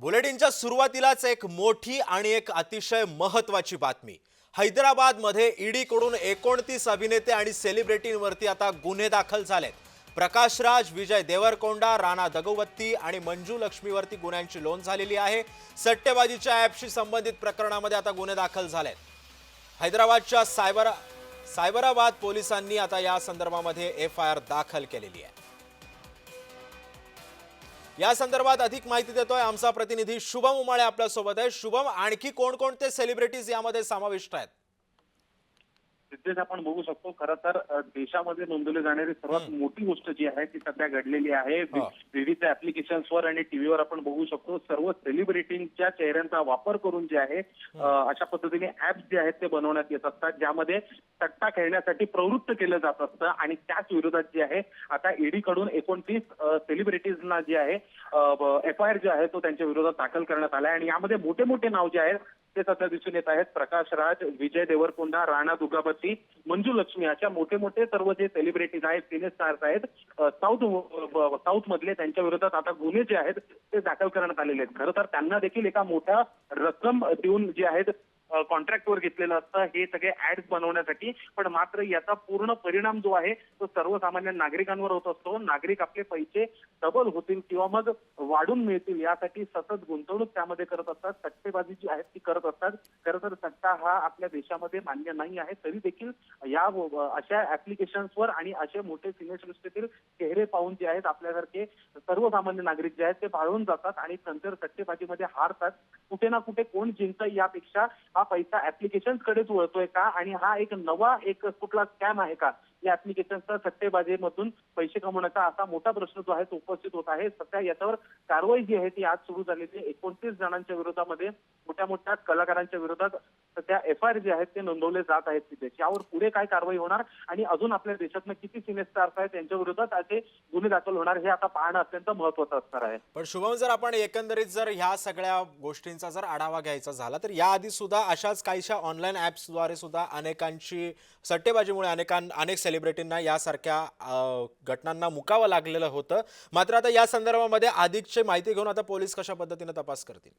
बुलेटिनच्या सुरुवातीलाच एक मोठी आणि एक अतिशय महत्वाची बातमी. हैदराबादमध्ये ईडीकडून एकोणतीस अभिनेते आणि सेलिब्रिटींवरती आता गुन्हे दाखल झालेत. प्रकाश राज विजय देवरकोंडा राणा दगवत्ती आणि मंजू लक्ष्मीवरती गुन्ह्यांची नोंद झालेली आहे. सट्टेबाजीच्या ॲपशी संबंधित प्रकरणामध्ये आता गुन्हे दाखल झालेत. हैदराबादच्या सायबर सायबराबाद पोलिसांनी आता या संदर्भामध्ये एफ आय आर दाखल केलेली आहे. या संदर्भात अधिक माहिती देतोय आमचा प्रतिनिधी शुभम उमाळे आपल्यासोबत आहे. शुभम आणखी कोणकोणते सेलिब्रिटीज यामध्ये समाविष्ट आहेत? सिद्धेश आपण बघू शकतो खरं तर देशामध्ये नोंदवली जाणारी सर्वात मोठी गोष्ट जी आहे ती सध्या घडलेली आहे. विविध ऍप्लिकेशन्सवर आणि टीव्हीवर आपण बघू शकतो सर्व सेलिब्रिटींच्या चेहऱ्यांचा वापर करून जे आहे अशा पद्धतीने ऍप्स जे आहेत ते बनवण्यात येत असतात ज्यामध्ये सट्टा खेळण्यासाठी प्रवृत्त केलं जात असतं आणि त्याच विरोधात जे आहे आता ईडी कडून एकोणतीस सेलिब्रिटीजना जे आहे एफ आय आर जे आहे तो त्यांच्या विरोधात दाखल करण्यात आला आहे आणि यामध्ये मोठे मोठे नाव जे आहेत ते सध्या दिसून येत आहेत. प्रकाश राज विजय देवरकोंडा राणा दुगापती मंजू लक्ष्मी अशा मोठे मोठे सर्व जे सेलिब्रिटीज आहेत सिने स्टार्स आहेत साऊथ साऊथ मधले त्यांच्या विरोधात आता गुन्हे जे आहेत ते दाखल करण्यात आलेले आहेत. खरं तर त्यांना देखील एका मोठ्या रक्कम देऊन जे आहेत कॉन्ट्रॅक्टवर घेतलेलं असतं. हे सगळे ऍड्स बनवण्यासाठी. पण मात्र याचा पूर्ण परिणाम जो आहे तो सर्वसामान्य नागरिकांवर होत असतो. नागरिक आपले पैसे डबल होतील किंवा मग वाढून मिळतील यासाठी सतत गुंतवणूक त्यामध्ये करत असतात. सट्टेबाजी जी आहे ती करत असतात. खरं तर सट्टा हा आपल्या देशामध्ये मान्य नाही आहे. तरी देखील या अशा ऍप्लिकेशन्सवर आणि असे मोठे सिनेसृष्टीतील चेहरे पाहून जे आहेत आपल्यासारखे सर्वसामान्य नागरिक जे आहेत ते भाळून जातात आणि नंतर सट्टेबाजीमध्ये हारतात. कुठे ना कुठे कोण जिंकतं यापेक्षा हा पैसा ऍप्लिकेशन कडेच वळतोय का? आणि हा एक नवा एक कुठला स्कॅम आहे का? या ऍप्लिकेशनचा सट्टेबाजीमधून पैसे कमवण्याचा असा मोठा प्रश्न जो आहे तो उपस्थित होत आहे. सध्या याच्यावर कारवाई जी आहे ती आज सुरू झालेली आहे. एकोणतीस जणांच्या विरोधामध्ये मोठ्या मोठ्या कलाकारांच्या विरोधात सध्या एफ आय आर जे आहेत ते नोंदवले जात आहेत तिथे. यावर पुढे काय कारवाई होणार आणि अजून आपल्या देशातनं किती सिने स्टार्स आहेत त्यांच्या विरोधात असे गुन्हे दाखल होणार हे आता पाहणं अत्यंत महत्वाचं असणार आहे. पण शुभम जर आपण एकंदरीत जर ह्या सगळ्या गोष्टींचा जर आढावा घ्यायचा झाला तर याआधी सुद्धा अशाच काहीशा ऑनलाईन ऍप्सद्वारे सुद्धा अनेकांची सट्टेबाजीमुळे अनेकां अनेक सेलिब्रिटींना यासारख्या घटनांना मुकावं लागलेलं होतं. मात्र आता या संदर्भामध्ये अधिकची माहिती घेऊन आता पोलीस कशा पद्धतीने तपास करतील?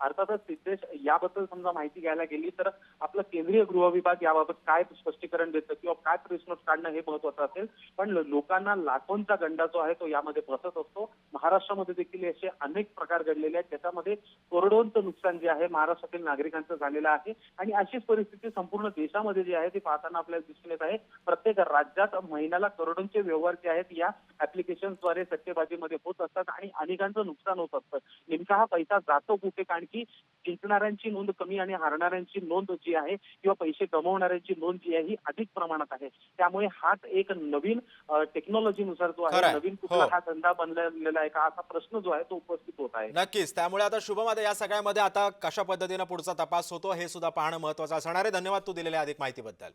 अर्थातच सिद्धेश याबद्दल समजा माहिती घ्यायला गेली तर आपलं केंद्रीय गृह विभाग याबाबत काय स्पष्टीकरण देतं किंवा काय प्रेस नोट काढणं हे महत्वाचं असेल. पण लोकांना लाखोंचा गंडा जो आहे तो यामध्ये बसत असतो. महाराष्ट्रामध्ये देखील असे अनेक प्रकार घडलेले आहेत. त्याच्यामध्ये करोडोंचं नुकसान जे आहे महाराष्ट्रातील नागरिकांचं झालेलं आहे. आणि अशीच परिस्थिती संपूर्ण देशामध्ये जी आहे ती पाहताना आपल्याला दिसून येत आहे. प्रत्येक राज्यात महिन्याला करोडोंचे व्यवहार जे आहेत या ऍप्लिकेशनद्वारे सट्टेबाजीमध्ये होत असतात आणि अनेकांचं नुकसान होत असतं. नेमका हा पैसा जातो कुठे? कारण की जिंकणाऱ्यांची नोंद कमी आणि हारणाऱ्यांची नोंद जी आहे किंवा पैसे गमावणाऱ्यांची नोंद जी आहे ही अधिक प्रमाणात आहे. त्यामुळे हाच एक नवीन टेक्नॉलॉजीनुसार जो आहे. नवीन कुठला हो. हा धंदा बनलेला आहे का असा प्रश्न जो आहे तो उपस्थित होत आहे. नक्कीच. त्यामुळे आता शुभम आता या सगळ्यामध्ये आता कशा पद्धतीनं पुढचा तपास होतो हे सुद्धा पाहणं महत्वाचं असणार आहे. धन्यवाद तू दिलेल्या अधिक माहितीबद्दल.